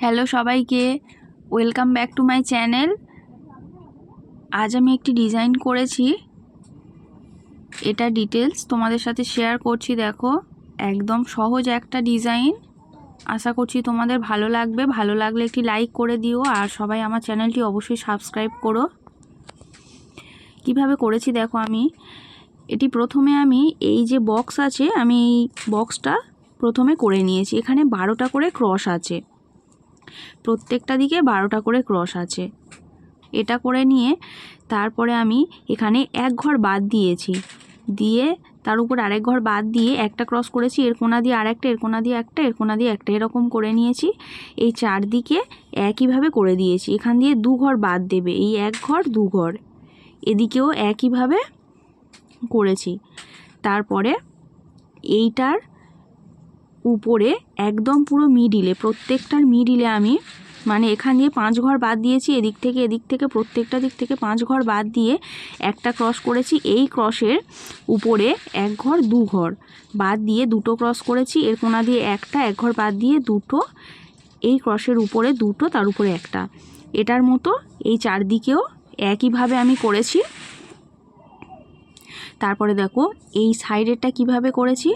Hello সবাইকে, welcome back to my channel. আজ আমি একটি ডিজাইন করেছি। এটা ডিটেলস তোমাদের সাথে শেয়ার করছি, দেখো। একদম সহজ একটা ডিজাইন। আশা করছি তোমাদের ভালো লাগবে। ভালো লাগলে একটি লাইক করে দিও আর সবাই আমার চ্যানেলটি অবশ্যই সাবস্ক্রাইব করো। কীভাবে করেছি দেখো আমি। এটি প্রথমে আমি এই যে বক্স আছে, আমি এই বক্সটা প্রথমে করে নিয়েছি। এখানে বারোটা করে ক্রস আছে। প্রত্যেকটা দিকে বারোটা করে ক্রস আছে। এটা করে নিয়ে তারপরে আমি এখানে এক ঘর বাদ দিয়েছি। দিয়ে তার উপর আরেক ঘর বাদ দিয়ে একটা ক্রস করেছি, এর কোনা দিয়ে আরেকটা, এর কোনা দিয়ে একটা, এর কোনা দিয়ে একটা, এরকম করে নিয়েছি। এই চারদিকে একইভাবে করে দিয়েছি। এখান দিয়ে দু ঘর বাদ দেবে, এই এক ঘর দু ঘর। এদিকেও একইভাবে করেছি। তারপরে এইটার উপরে একদম পুরো মিডিলে প্রত্যেকটার মিডিলে আমি মানে এখান দিয়ে পাঁচ ঘর বাদ দিয়েছি, এদিক থেকে এদিক থেকে প্রত্যেকটা দিক থেকে পাঁচ ঘর বাদ দিয়ে একটা ক্রস করেছি, এই ক্রসের উপরে এক ঘর, দু ঘর বাদ দিয়ে দুটো ক্রস করেছি, এর কোনা দিয়ে একটা, এক ঘর বাদ দিয়ে দুটো, এই ক্রসের উপরে দুটো, তার উপরে একটা। এটার মতো এই চারদিকেও একইভাবে আমি করেছি। তারপরে দেখো, এই সাইডেরটা কীভাবে করেছি?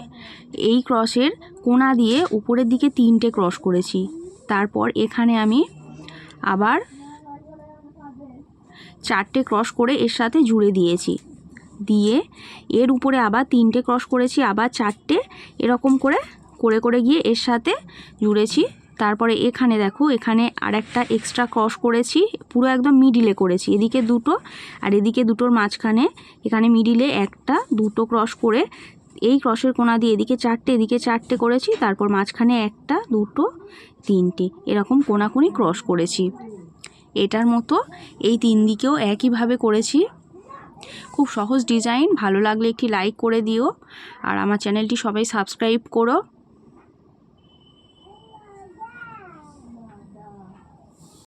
এই ক্রসের কোনা দিয়ে উপরের দিকে তিনটে ক্রস করেছি। তারপর এখানে আমি আবার চারটে ক্রস করে এর সাথে জুড়ে দিয়েছি। দিয়ে এর উপরে আবার তিনটে ক্রস করেছি, আবার চারটে এরকম করে করে করে গিয়ে এর সাথে জুড়েছি। তারপরে এখানে দেখো, এখানে আর একটা এক্সট্রা ক্রস করেছি, পুরো একদম মিডিলে করেছি, এদিকে দুটো আর এদিকে দুটোর মাঝখানে, এখানে মিডিলে একটা, দুটো ক্রস করে, এই ক্রসের কোনা দিয়ে এদিকে চারটে এদিকে চারটে করেছি, তারপর মাঝখানে একটা, দুটো, তিনটে, এরকম কোনাকুনি ক্রস করেছি। এটার মতো এই তিন দিকেও একইভাবে করেছি। খুব সহজ ডিজাইন ভালো লাগলে একটি লাইক করে দিও, আর আমার চ্যানেলটি সবাই সাবস্ক্রাইব করো।